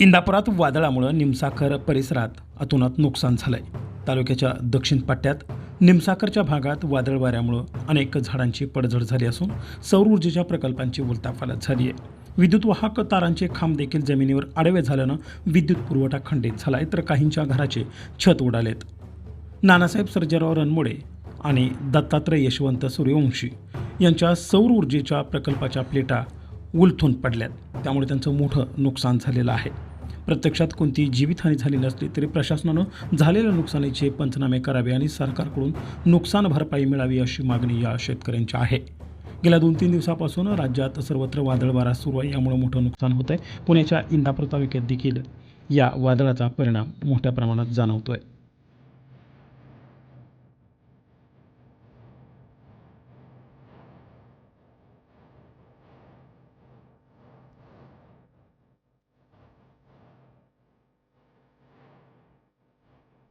इंदापुरात वादळामुळं निमसाखर परिसरात अतोनात नुकसान झालं आहे तालुक्याच्या दक्षिण पट्ट्यात निमसाखरच्या भागात वादळ वाऱ्यामुळं अनेक झाडांची पडझड झाली असून सौर ऊर्जेच्या प्रकल्पांची उलताफालत झाली आहे विद्युत वाहक तारांचे खांब देखील जमिनीवर आडवे झाल्यानं विद्युत पुरवठा खंडित झाला आहे तर काहींच्या घराचे छत उडालेत. नानासाहेब सर्जेराव रणमोडे आणि दत्तात्रय यशवंत सूर्यवंशी यांच्या सौर ऊर्जेच्या प्रकल्पाच्या प्लेटा उलथून पडल्यात. त्यामुळे त्यांचं मोठं नुकसान झालेलं आहे. प्रत्यक्षात कोणती जीवितहानी झाली नसली तरी प्रशासनानं झालेल्या नुकसानीचे पंचनामे करावे आणि सरकारकडून नुकसान भरपाई मिळावी अशी मागणी या शेतकऱ्यांची आहे. गेल्या दोन तीन दिवसापासून राज्यात सर्वत्र वादळ वारा सुरू आहे. यामुळे मोठं नुकसान होत आहे. पुण्याच्या इंदापूर तालुक्यात देखील या वादळाचा परिणाम मोठ्या प्रमाणात जाणवतो आहे